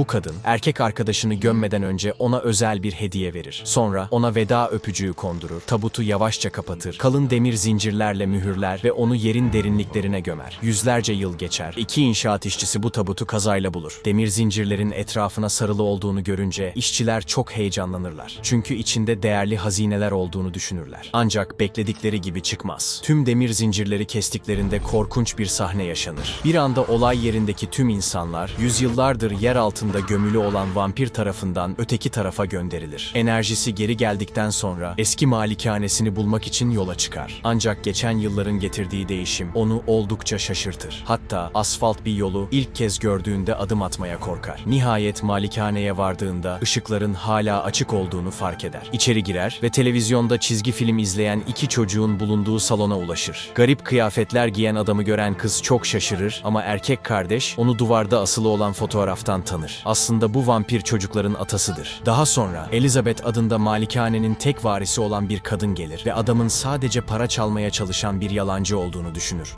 Bu kadın, erkek arkadaşını gömmeden önce ona özel bir hediye verir. Sonra ona veda öpücüğü kondurur, tabutu yavaşça kapatır, kalın demir zincirlerle mühürler ve onu yerin derinliklerine gömer. Yüzlerce yıl geçer. İki inşaat işçisi bu tabutu kazayla bulur. Demir zincirlerin etrafına sarılı olduğunu görünce işçiler çok heyecanlanırlar. Çünkü içinde değerli hazineler olduğunu düşünürler. Ancak bekledikleri gibi çıkmaz. Tüm demir zincirleri kestiklerinde korkunç bir sahne yaşanır. Bir anda olay yerindeki tüm insanlar yüzyıllardır yer altında gömülü olan vampir tarafından öteki tarafa gönderilir. Enerjisi geri geldikten sonra eski malikanesini bulmak için yola çıkar. Ancak geçen yılların getirdiği değişim onu oldukça şaşırtır. Hatta asfalt bir yolu ilk kez gördüğünde adım atmaya korkar. Nihayet malikaneye vardığında ışıkların hala açık olduğunu fark eder. İçeri girer ve televizyonda çizgi film izleyen iki çocuğun bulunduğu salona ulaşır. Garip kıyafetler giyen adamı gören kız çok şaşırır ama erkek kardeş onu duvarda asılı olan fotoğraftan tanır. Aslında bu vampir çocukların atasıdır. Daha sonra Elizabeth adında malikanenin tek varisi olan bir kadın gelir ve adamın sadece para çalmaya çalışan bir yalancı olduğunu düşünür.